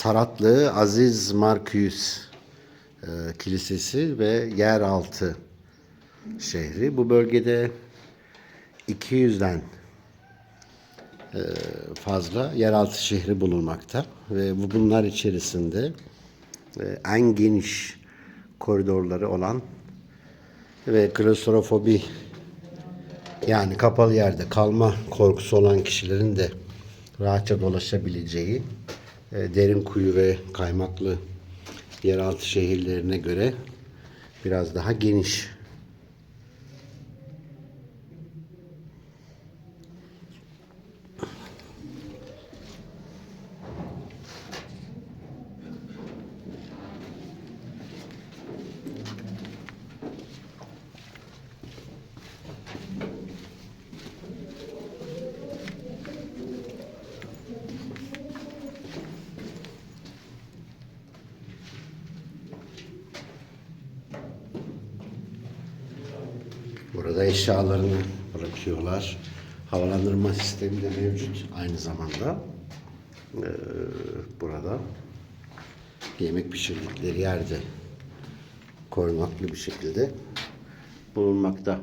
Saratlı Aziz Markius e, Kilisesi ve yeraltı şehri. Bu bölgede 200'den e, fazla yeraltı şehri bulunmakta ve bu bunlar içerisinde e, en geniş koridorları olan ve klostrofobi yani kapalı yerde kalma korkusu olan kişilerin de rahatça dolaşabileceği derin kuyu ve kaymaklı yeraltı şehirlerine göre biraz daha geniş. Burada eşyalarını bırakıyorlar. Havalandırma sistemi de mevcut aynı zamanda. Ee, burada yemek pişirdikleri yerde korunaklı bir şekilde bulunmakta.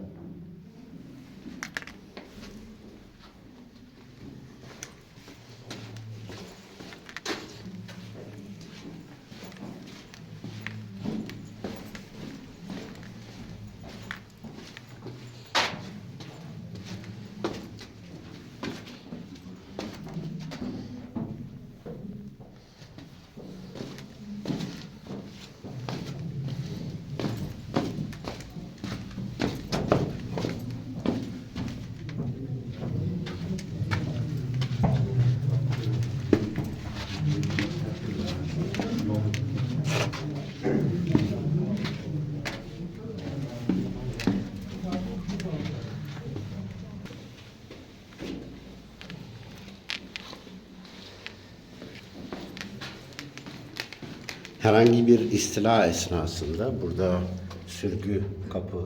Herhangi bir istila esnasında burada sürgü kapı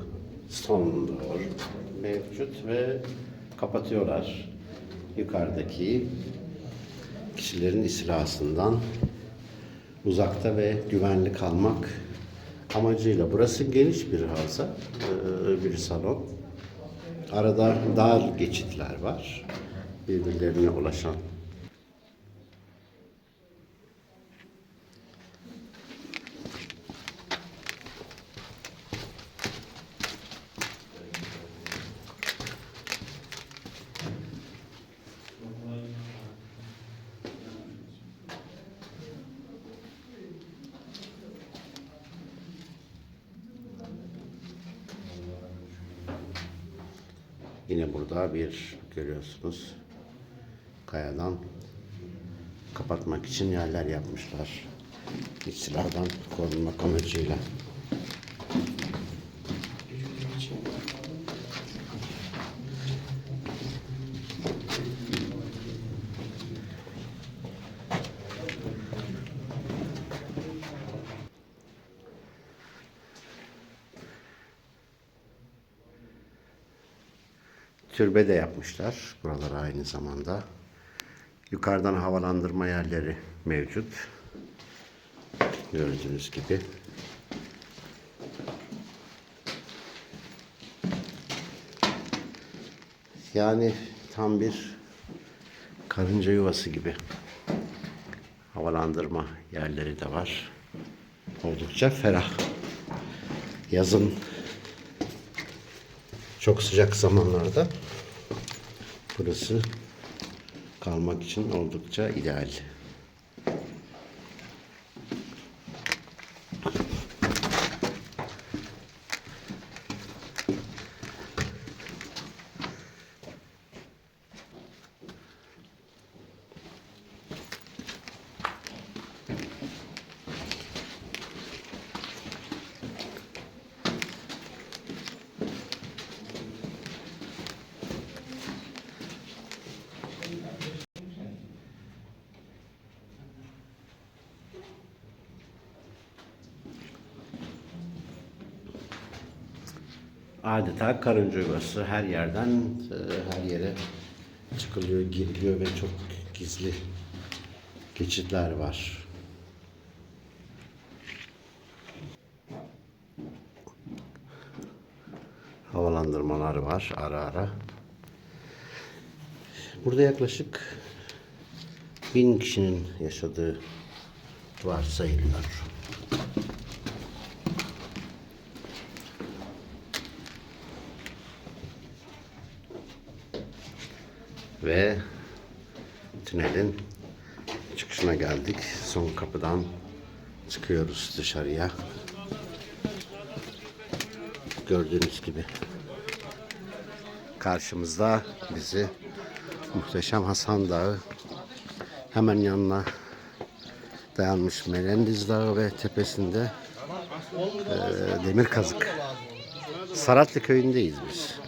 son door mevcut ve kapatıyorlar yukarıdaki kişilerin istilasından uzakta ve güvenli kalmak amacıyla. Burası geniş bir havza, bir salon. Arada dar geçitler var. Birbirlerine ulaşan. Yine burada bir görüyorsunuz kayadan kapatmak için yerler yapmışlar. İstiladan korunmak amacıyla. Türbe de yapmışlar buralara aynı zamanda. Yukarıdan havalandırma yerleri mevcut. Gördüğünüz gibi. Yani tam bir karınca yuvası gibi. Havalandırma yerleri de var. Oldukça ferah. Yazın çok sıcak zamanlarda burası kalmak için oldukça ideal. adeta karınca yuvası her yerden e, her yere çıkılıyor, giriliyor ve çok gizli geçitler var. Havalandırmalar var ara ara. Burada yaklaşık bin kişinin yaşadığı varsayılıyor. Ve tünelin çıkışına geldik. Son kapıdan çıkıyoruz dışarıya. Gördüğünüz gibi karşımızda bizi muhteşem Hasan Dağı hemen yanına dayanmış Melendiz Dağı ve tepesinde eee demir kazık. Saratlı köyündeyiz biz.